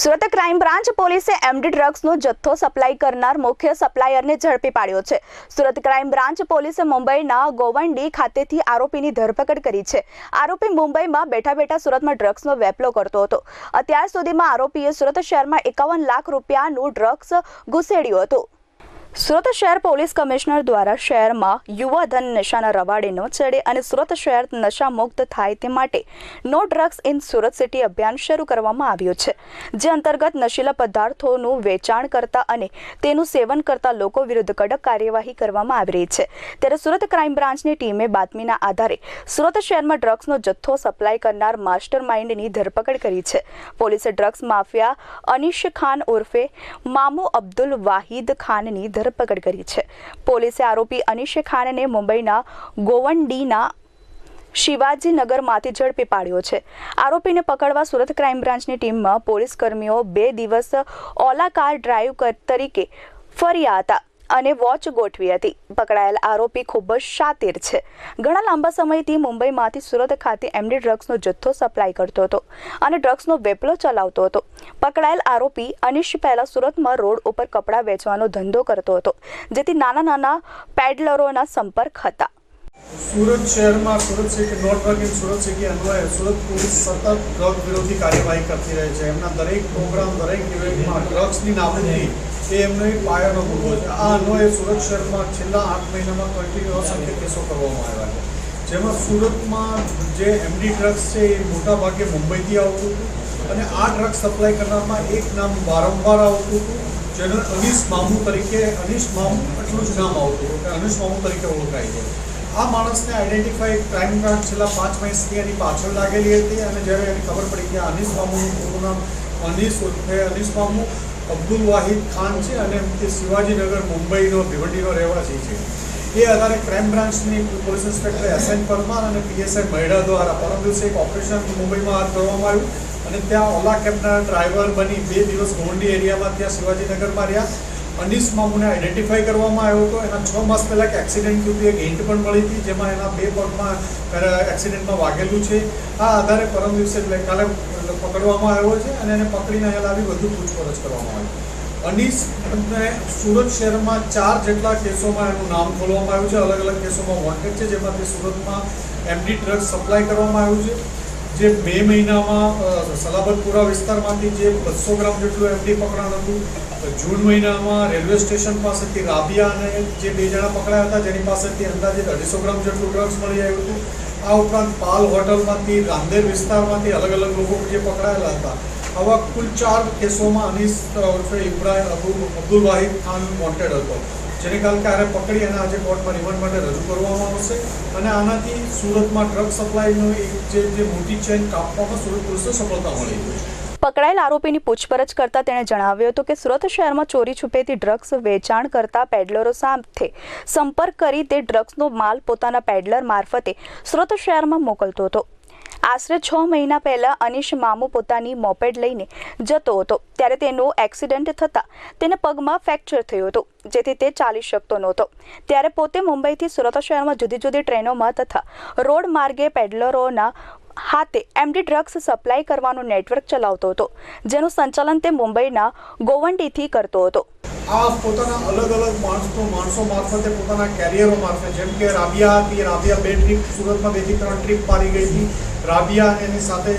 Surat crime branch પોલીસે MD ડ્રગ્સનો જથ્થો સપ્લાય કરનાર મુખ્ય સપ્લાયરને ઝડપી પાડ્યો છે. સુરત ક્રાઇમ બ્રાન્ચ પોલીસે મુંબઈના ગોવંડી ખાતેથી આરોપીની ધરપકડ કરી છે. આરોપી મુંબઈમાં બેઠા બેઠા સુરતમાં ડ્રગ્સનો વેપલો કરતો હતો. અત્યાર સુધીમાં આરોપીએ સુરત શહેરમાં એકાવન લાખ રૂપિયાનું ડ્રગ્સ ઘુસેડ્યું હતું. સુરત શહેર પોલીસ કમિશનર દ્વારા શહેરમાં યુવા ધન નશાના રવાડે ન ચડે અને સુરત શહેર નશા મુક્ત થાય તે માટે no drugs in Surat city અભિયાન શરૂ કરવામાં આવ્યું છે, જે અંતર્ગત નશીલા પદાર્થોનું વેચાણ કરતા અને તેનું સેવન કરતા લોકો વિરુદ્ધ કડક કાર્યવાહી કરવામાં આવી રહી છે. ત્યારે સુરત ક્રાઇમ બ્રાન્ચની ટીમે બાતમીના આધારે સુરત શહેરમાં ડ્રગ્સનો જથ્થો સપ્લાય કરનાર માસ્ટર માઇન્ડની ધરપકડ કરી છે. પોલીસે ડ્રગ્સ માફિયા અનીશ ખાન ઉર્ફે મામુ અબ્દુલ વાહિદ ખાનની ધરપકડ કરી છે. પોલીસે આરોપી અનિશે ખાનને મુંબઈના ગોવંડીના શિવાજીનગરમાંથી ઝડપી પાડ્યો છે. આરોપીને પકડવા સુરત ક્રાઇમ બ્રાન્ચની ટીમમાં પોલીસ કર્મીઓ બે દિવસ ઓલા કાર ડ્રાઈવ તરીકે ફર્યા હતા. અને વોચ ગોઠવી હતી. પકડાયેલ આરોપી ખૂબ જ શાતિર છે. ઘણા લાંબા સમયથી મુંબઈમાંથી સુરત ખાતે એમડી ડ્રગ્સનો જથ્થો સપ્લાય કરતો હતો અને ડ્રગ્સનો વેપલો ચલાવતો હતો. પકડાયેલ આરોપી અનિશ પહેલા સુરતમાં રોડ ઉપર કપડાં વેચવાનો ધંધો કરતો હતો, જેથી નાના નાના પેડલરોના સંપર્ક હતા. સુરત શહેરમાં Surat city network in Surat city અન્વયે સુરત પોલીસ સતત ડ્રગ વિરોધી કાર્યવાહી કરતી રહે છે. એમના દરેક પ્રોગ્રામ દરેક ઇવેન્ટમાં ડ્રગ્સની નાબૂદી એ એમનો પાયાનો મુદ્દો છે. આ અન્વયે સુરત શહેરમાં છેલ્લા આઠ મહિનામાં કન્ટિન્યુ અસંખ્ય કેસો કરવામાં આવ્યા છે. જેમાં સુરતમાં જે એમડી ડ્રગ્સ છે એ મોટા ભાગે મુંબઈથી આવતું હતું અને આ ડ્રગ્સ સપ્લાય કરનારમાં એક નામ વારંવાર આવતું હતું. જેને અનિશ મામુ તરીકે, અનિશ મામુ એટલું જ નામ આવતું હતું કે અનીસ મામુ તરીકે ઓળખાય છે. આ માણસને આઈડેન્ટિફાઈ ક્રાઇમ બ્રાન્ચ છેલ્લા પાંચ મહિનાથી એની પાછળ લાગેલી હતી અને જ્યારે એની ખબર પડી કે અનીસ મામુનું પૂરું નામ અનીસ ઉર્ફે અનીસ મામુ અબ્દુલ વાહિદ ખાન છે અને તે શિવાજીનગર, મુંબઈનો ભિવંડીનો રહેવાસી છે. એ આધારે ક્રાઇમ બ્રાન્ચની police inspector S N Parmar અને પીએસઆઈ મહેડા દ્વારા પરમ દિવસે એક ઓપરેશન મુંબઈમાં હાથ ધરવામાં આવ્યું અને ત્યાં ઓલા કેબના ડ્રાઈવર બની બે દિવસ ગોંડી એરિયામાં ત્યાં શિવાજીનગરમાં રહ્યા. અનીસ મામુને આઈડેન્ટિફાઈ કરવામાં આવ્યો હતો. એના છ માસ પહેલાં એક એક્સિડન્ટ થયું એક હિન્ટ પણ મળી હતી, જેમાં એના બે પગમાં એક્સિડન્ટમાં વાગેલું છે. આ આધારે પરમ દિવસે એટલે કાલે પકડવામાં આવ્યો છે અને એને પકડીને અહીંયા લાવી વધુ પૂછપરછ કરવામાં આવી. અનીસને સુરત શહેરમાં ચાર જેટલા કેસોમાં એનું નામ ખોલવામાં આવ્યું છે. અલગ અલગ કેસોમાં વોન્ટેડ છે, જેમાંથી સુરતમાં એમડી ડ્રગ્સ સપ્લાય કરવામાં આવ્યું છે. જે મે મહિનામાં સલાબતપુરા વિસ્તારમાંથી જે બસો ગ્રામ જેટલું એમડી પકડાણ હતું જૂન મહિનામાં રેલવે સ્ટેશન પાસેથી રાબિયા અને જે બે જણા પકડાયા હતા, જેની પાસેથી અંદાજે અઢીસો ગ્રામ જેટલું ડ્રગ્સ મળી આવ્યું હતું. આ ઉપરાંત પાલ હોટલમાંથી રાંદેર વિસ્તારમાંથી અલગ અલગ લોકો જે પકડાયેલા હતા. આવા કુલ ચાર કેસોમાં અનીસ ઉર્ફે ઇબ્રાહિમ અબુ અબ્દુલ વાહિદ ખાન વોન્ટેડ હતો. જેને કાલ ક્યારે પકડી અને આજે કોર્ટમાં રિમાન્ડ માટે રજૂ કરવામાં આવશે. અને આનાથી સુરતમાં ડ્રગ સપ્લાયનો એક જે જે મોટી ચેન કાપવામાં સુરત પોલીસને સફળતા મળી છે. પકડાયેલ આરોપીની પૂછપરછ કરતા તેણે જણાવ્યું હતું કે સુરત શહેરમાં ચોરી છુપેથી ડ્રગ્સ વેચાણ કરતા પેડલરો સાથે સંપર્ક કરી તે ડ્રગ્સનો માલ પોતાના પેડલર મારફતે સુરત શહેરમાં મોકલતો હતો. આશરે છ મહિના પહેલા અનીશ મામુ પોતાની મોપેડ લઈને જતો હતો. ત્યારે તેનો એક્સિડન્ટ થતાં તેને પગમાં ફ્રેક્ચર થયું હતું, જેથી તે ચાલી શકતો નહોતો. ત્યારે પોતે મુંબઈથી સુરત શહેરમાં જુદી જુદી ટ્રેનોમાં તથા રોડ માર્ગે પેડલરોના હાથે એમડી ડ્રગ્સ સપ્લાય કરવાનું નેટવર્ક ચલાવતો હતો, જેનું સંચાલન તે મુંબઈના ગોવંડીથી કરતો હતો. આ પોતાના અલગ અલગ માણસો માણસો મારફતે પોતાના કેરિયરો મારફતે, જેમ કે રાબિયા હતી, રાબિયા બે ટ્રીપ સુરતમાં બેથી ત્રણ ટ્રીપ મારી ગઈ હતી. રાબિયા એની સાથે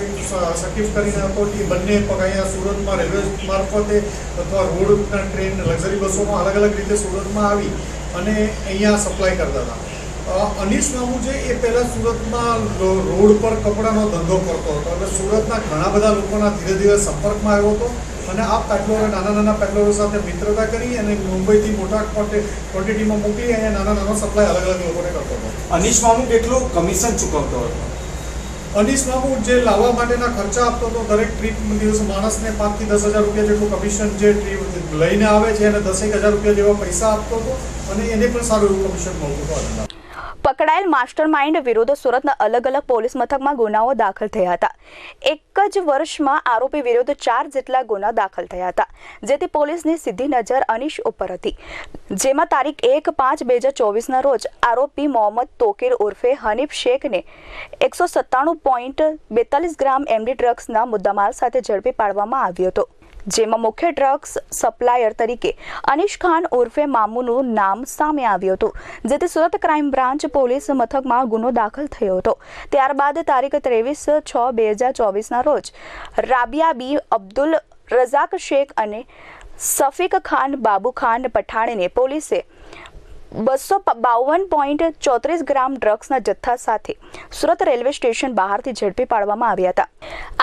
સકીફ કરીને હતો એ બંને અહીંયા સુરતમાં રેલવે મારફતે અથવા રોડ ટ્રેન લક્ઝરી બસોમાં અલગ અલગ રીતે સુરતમાં આવી અને અહીંયા સપ્લાય કરતા હતા. અ, બાબુ છે એ પહેલાં સુરતમાં રોડ પર કપડાનો ધંધો કરતો હતો. અને સુરતના ઘણા બધા લોકોના ધીરે ધીરે સંપર્કમાં આવ્યો હતો અને આ પેટ્રોલો નાના નાના પેટ્રોલો સાથે મિત્રતા કરી અને મુંબઈથી મોટા ક્વોન્ટિટીમાં મોકલી અને નાના નાનો સપ્લાય અલગ અલગ લોકોને કરતો હતો. અનિશ બાબુ કેટલું કમિશન ચૂકવતો હતો? અનિશ બાબુ જે લાવવા માટેના ખર્ચા આપતો હતો દરેક ટ્રીપ દિવસ માણસને પાંચથી દસ હજાર રૂપિયા જેટલું કમિશન જે ટ્રીપ લઈને આવે છે એને દસેક હજાર રૂપિયા જેવા પૈસા આપતો હતો અને એને પણ સારું એવું કમિશન મળતું હતું. પકડાયેલ માસ્ટર માઇન્ડ વિરુદ્ધ સુરતના અલગ અલગ પોલીસ મથકમાં ગુનાઓ દાખલ થયા હતા. એક જ વર્ષમાં આરોપી વિરુદ્ધ ચાર જેટલા ગુના દાખલ થયા હતા, જેથી પોલીસની સીધી નજર અનીશ ઉપર હતી. જેમાં તારીખ એક પાંચ બે હજાર ચોવીસના રોજ આરોપી મોહમ્મદ તોકીર ઉર્ફે હનીફ શેખને એકસો સત્તાણું પોઈન્ટ બેતાલીસ ગ્રામ એમડી ડ્રગ્સના મુદ્દામાલ સાથે ઝડપી પાડવામાં આવ્યો હતો. જેમાં મુખ્ય ડ્રગ્સ સપ્લાયર તરીકે અનિશ ખાન ઉર્ફે મામુનું નામ સામે આવ્યું હતું, જેથી સુરત ક્રાઇમ બ્રાન્ચ પોલીસ મથકમાં ગુનો દાખલ થયો હતો. ત્યારબાદ તારીખ ત્રેવીસ છ બે હજાર ચોવીસના રોજ રાબિયા બી અબ્દુલ રઝાક શેખ અને સફીક ખાન બાબુ ખાન પઠાણને પોલીસે બસો બાવન પોઈન્ટ ચોત્રીસ ગ્રામ ડ્રગ્સના જથ્થા સાથે સુરત રેલવે સ્ટેશન બહારથી ઝડપી પાડવામાં આવ્યા હતા.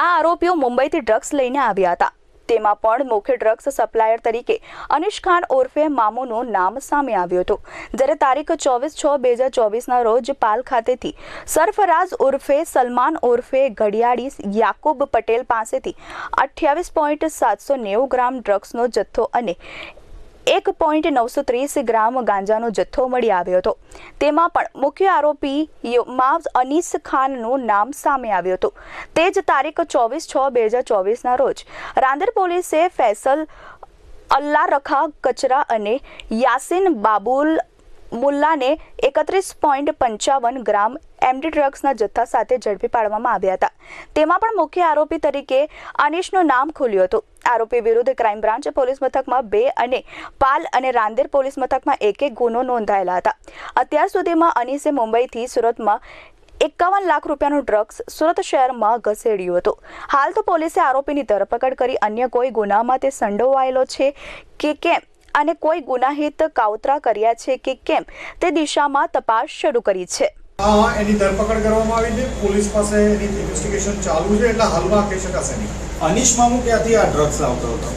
આ આરોપીઓ મુંબઈથી ડ્રગ્સ લઈને આવ્યા હતા. તેમાં પણ મુખ્ય ડ્રગ્સ સપ્લાયર તરીકે અનિશ ખાન ઉર્ફે મામુનું નામ સામે આવ્યું હતું. જ્યારે તારીખ ચોવીસ છ બે હજાર ચોવીસના રોજ પાલ ખાતેથી સરફરાઝ ઉર્ફે સલમાન ઉર્ફે ઘડિયાળી યાકુબ પટેલ પાસેથી અઠ્યાવીસ પોઈન્ટ સાતસો નેવું ગ્રામ ડ્રગ્સનો જથ્થો અને એક પોઈન્ટ નવસો ત્રીસ ગ્રામ ગાંજાનો જથ્થો મળી આવ્યો હતો. તેમાં પણ મુખ્ય આરોપી માવ અનીસ ખાનનું નામ સામે આવ્યું હતું. તે જ તારીખ ચોવીસ છ બે હજાર ચોવીસના રોજ રાંદેર પોલીસે ફૈસલ અલ્લા રખા કચરા અને યાસીન બાબુલ મુલ્લાને એકત્રીસ પોઈન્ટ પંચાવન ગ્રામ એમડી ડ્રગ્સના જથ્થા સાથે ઝડપી પાડવામાં આવ્યા હતા. તેમાં પણ મુખ્ય આરોપી તરીકે અનિશનું નામ ખુલ્યું હતું. આરોપી વિરુદ્ધ ક્રાઇમ બ્રાન્ચ પોલીસ મથકમાં બે અને પાલ અને રાંદેર પોલીસ મથકમાં એક એક ગુનો નોંધાયેલા હતા. અત્યાર સુધીમાં અનીસે મુંબઈથી સુરતમાં એકાવન લાખ રૂપિયાનું ડ્રગ્સ સુરત શહેરમાં ઘસેડ્યું હતું. હાલ તો પોલીસે આરોપીની ધરપકડ કરી અન્ય કોઈ ગુનામાં તે સંડોવાયેલો છે કે કેમ? અને કોઈ ગુનાહિત કાવતરા કર્યા છે કે કેમ તે દિશામાં તપાસ શરૂ કરી છે. એની ધરપકડ કરવામાં આવી છે. પોલીસ પાસે એની ઇન્વેસ્ટિગેશન ચાલુ છે એટલે હાલમાં કહી શકાશે નહીં. અનિશ મામુ ક્યાંથી આ ડ્રગ્સ લાવતો હતો?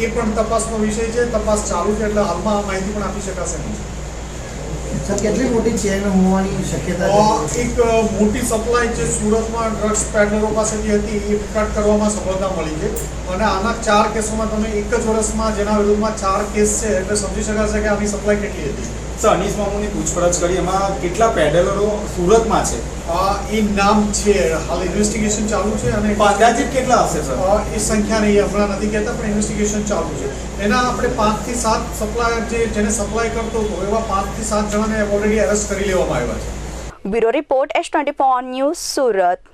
એ પણ તપાસનો વિષય છે. તપાસ ચાલુ છે એટલે હાલમાં માહિતી પણ આપી શકાશે નહીં. કેટલી મોટી ચેન હોવાની શક્યતા એક મોટી સપ્લાય જે સુરતમાં ડ્રગ્સ પેડલરો પાસેથી હતી એ કટ કરવામાં સફળતા મળી છે. અને આના ચાર કેસોમાં તમે એક જ વર્ષમાં જેના વિરુદ્ધમાં ચાર કેસ છે એટલે સમજી શકાશે કે આની સપ્લાય કેટલી હતી. સર અનિશ મામુની પૂછપરછ કરી એમાં કેટલા પેડલરો સુરતમાં છે? એ નામ છે હાલ ઇન્વેસ્ટિગેશન ચાલુ છે અને અંદાજિત કેટલા હશે સર એ સંખ્યા નહીં હમણાં નથી કહેતા પણ ઇન્વેસ્ટિગેશન ચાલુ છે. એના આપણે પાંચથી સાત સપ્લાયર જે જેને સપ્લાય કરતો હતો એવા પાંચથી સાત જણાને ઓલરેડી અરેસ્ટ કરી લેવામાં આવ્યા છે. Bureau report S twenty news Surat.